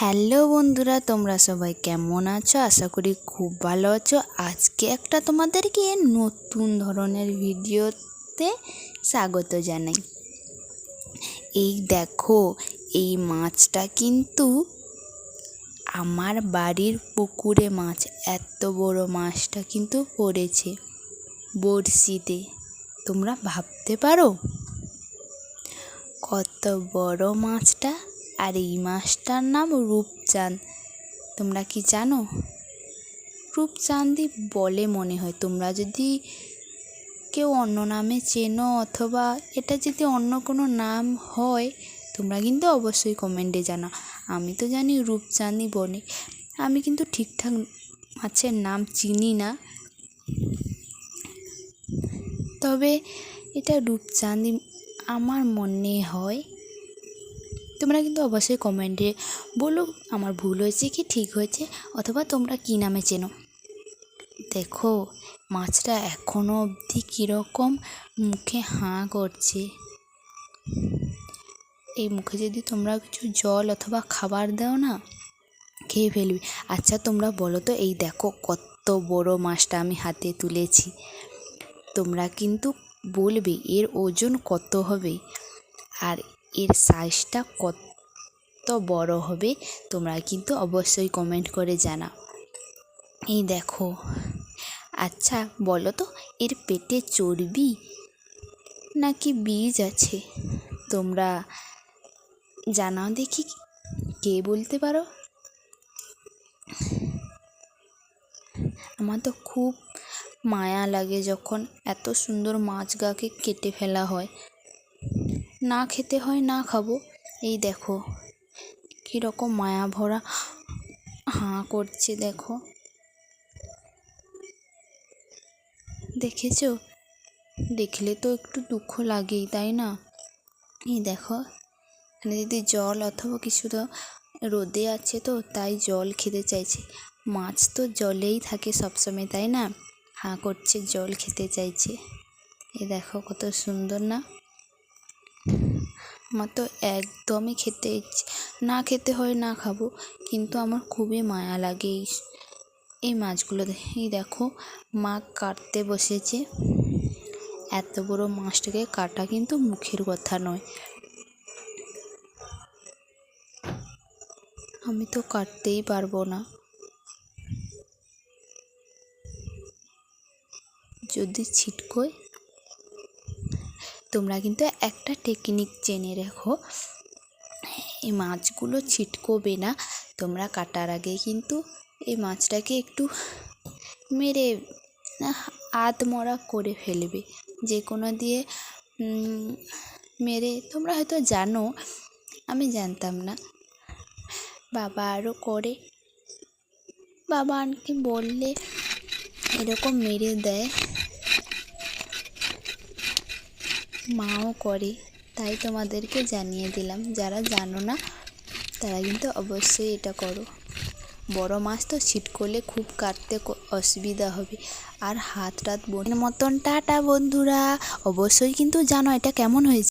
Hello বন্ধুরা, তোমরা সবাই কেমন আছো? আশা করি খুব ভালো আছো। আজকে একটা তোমাদেরকে নতুন ধরনের ভিডিওতে স্বাগত জানাই। এই দেখো, এই মাছটা কিন্তু আমার বাড়ির পুকুরে মাছ, এত বড় মাছটা কিন্তু পড়েছে বড়শিতে। তোমরা ভাবতে পারো কত বড় মাছটা? আর এই মাছটার নাম রূপচাঁদ। তোমরা কি জানো? রূপচাঁদই বলে মনে হয়। তোমরা যদি কেউ অন্য নামে চেনো অথবা এটা যদি অন্য কোনো নাম হয়, তোমরা কিন্তু অবশ্যই কমেন্টে জানাও। আমি তো জানি রূপচাঁদই বলে আমি কিন্তু ঠিকঠাক মাছের নাম চিনি না। তবে এটা রূপচাঁদই আমার মনে হয়। তোমরা কিন্তু অবশ্যই কমেন্টে বলো আমার ভুল হয়েছে কি ঠিক হয়েছে অথবা তোমরা কী নামে চেনো। দেখো, মাছটা এখনও অবধি কীরকম মুখে হাঁ করছে। এই মুখে যদি তোমরা কিছু জল অথবা খাবার দাও না, খেয়ে ফেলবি। আচ্ছা তোমরা বলো তো, এই দেখো কত বড় মাছটা আমি হাতে তুলেছি। তোমরা কিন্তু বলবে, এর ওজন কত হবে? আর এর সাইজটা কত বড় হবে তোমরা কিন্তু অবশ্যই কমেন্ট করে জানাও। এই দেখো আচ্ছা বলো তো, এর পেটে চর্বি নাকি বীজ আছে? তোমরা জানাও দেখি, কে বলতে পারো? আমার তো খুব মায়া লাগে যখন এত সুন্দর মাছগাকে কেটে ফেলা হয়। না খেতে হয়, না খাব। এই দেখো, কীরকম মায়া ভরা হাঁ করছে দেখো। দেখেছ? দেখলে তো একটু দুঃখ লাগেই, তাই না? এই দেখো, এখানে যদি জল অথবা কিছু তো রোদে আছে তো, তাই জল খেতে চাইছে। মাছ তো জলেই থাকে সবসময়, তাই না? হাঁ করছে, জল খেতে চাইছে। এ দেখো কত সুন্দর না? আমার তো একদমই খেতে না খেতে হয়, না খাব, কিন্তু আমার খুবই মায়া লাগে এই এই মাছগুলো এই দেখো, মা কাটতে বসেছে। এত বড় মাছটাকে কাটা কিন্তু মুখের কথা নয়। আমি তো কাটতেই পারব না। যদি ছিটকোয় তোমরা কিন্তু একটা টেকনিক জেনে রেখো। এই মাছগুলো ছিটকোবে না। তোমরা কাটার আগে কিন্তু এই মাছটাকে একটু মেরে আধমরা করে ফেলবে। যে কোনো দিয়ে মেরে। তোমরা হয়তো জানো, আমি জানতাম না। বাবা আরও করে। বাবা আনকে বললে এরকম মেরে দেয়। মাও করে, তাই তোমাদেরকে জানিয়ে দিলাম। যারা জানো না, তারা কিন্তু অবশ্যই এটা করো। বড় মাছ তো ছিট করলে খুব কাটতে অসুবিধা হবে। আর হাত টাত বোনের মতন, টাটা বন্ধুরা। অবশ্যই কিন্তু জানো এটা কেমন হয়েছে।